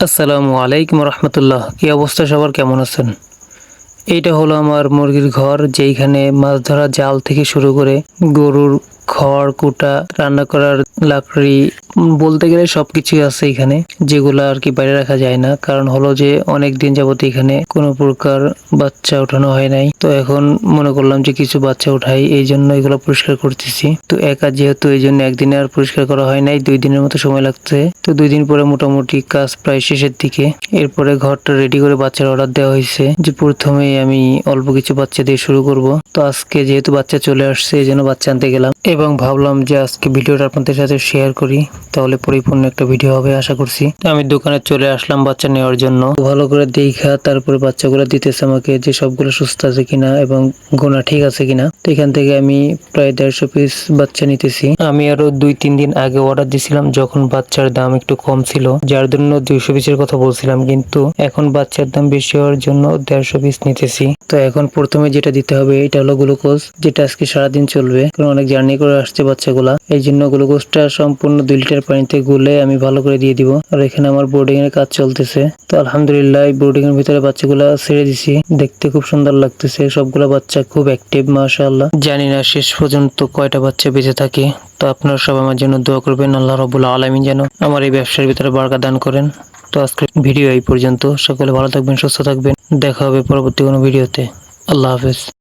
আসসালামু আলাইকুম রহমতুল্লাহ। কি অবস্থা সবার? কেমন আছেন? এইটা হলো আমার মুরগির ঘর, যেইখানে মাছ ধরা জাল থেকে শুরু করে গরুর খড়, কুটা, রান্না করার লাকড়ি বলতে গেলে সবকিছুই আছে এখানে, যেগুলো আর কি বাইরে রাখা যায় না। কারণ হলো যে অনেক দিন যাবত এখানে কোনো প্রকার বাচ্চা ওঠানো হয় নাই। তো এখন মনে করলাম যে, কিছু বাচ্চা উঠাই এই জন্য এগুলো পরিষ্কার করতেছি। তো একা যেহেতু এই জন্য একদিনে আর পরিষ্কার করা হয় নাই, দুই দিনের মতো সময় লাগছে। তো দুই দিন পরে মোটামুটি কাজ প্রায় শেষের দিকে। এরপরে ঘরটা রেডি করে বাচ্চার অর্ডার দেওয়া হয়েছে যে প্রথমে আমি অল্প কিছু বাচ্চা দিয়ে শুরু করব। তো আজকে যেহেতু বাচ্চা চলে আসছে, এই জন্য বাচ্চা আনতে গেলাম। এবং ভাবলাম যে আজকে ভিডিওটা আপনাদের সাথে শেয়ার করি, তাহলে পরিপূর্ণ একটা ভিডিও হবে আশা করছি। আমি দোকানে চলে আসলাম বাচ্চা নেওয়ার জন্য। ভালো করে দেখা, তারপরে বাচ্চাগুলো দিতেছে আমাকে যে সবগুলো সুস্থ আছে কিনা এবং গোনা ঠিক আছে কিনা। তো এখান থেকে আমি প্রায় দেড়শো পিস বাচ্চা নিতেছি। আমি আরও দুই, তিন দিন আগে অর্ডার দিছিলাম যখন বাচ্চার দাম একটু কম ছিল। যার জন্য দুইশো পিসের কথা বলছিলাম, কিন্তু এখন বাচ্চার দাম বেশি হওয়ার জন্য দেড়শো পিস নিতেছি। তো এখন প্রথমে যেটা দিতে হবে, এটা হলো গ্লুকোজ যেটা আজকে সারাদিন চলবে। কারণ অনেক জার্নি করে আসছে বাচ্চাগুলা। এই জন্য গ্লুকোজটা সম্পূর্ণ দুই লিটার পানিতে গুলে আমি ভালো করে দিয়ে দিব। আর এখানে আমার বোর্ডিং এর কাজ চলতেছে। তো আলহামদুলিল্লাহ এই বোর্ডিং এর ভিতরে বাচ্চাগুলা ছেড়ে দিছি। দেখতে খুব সুন্দর লাগতেছে। সবগুলা বাচ্চা খুব অ্যাক্টিভ মাশাআল্লাহ। জানি না শেষ পর্যন্ত কয়টা বাচ্চা বেঁচে থাকে। তো আপনারা সব আমার জন্য দোয়া করবেন, আল্লাহ রবুল আলমিন যেন আমার এই ব্যবসার ভিতরে বারকা দান করেন। তো আজকের ভিডিও এই পর্যন্ত। সকলে ভালো থাকবেন, সুস্থ থাকবেন। দেখা হবে পরবর্তী কোনো ভিডিওতে। আল্লাহ হাফেজ।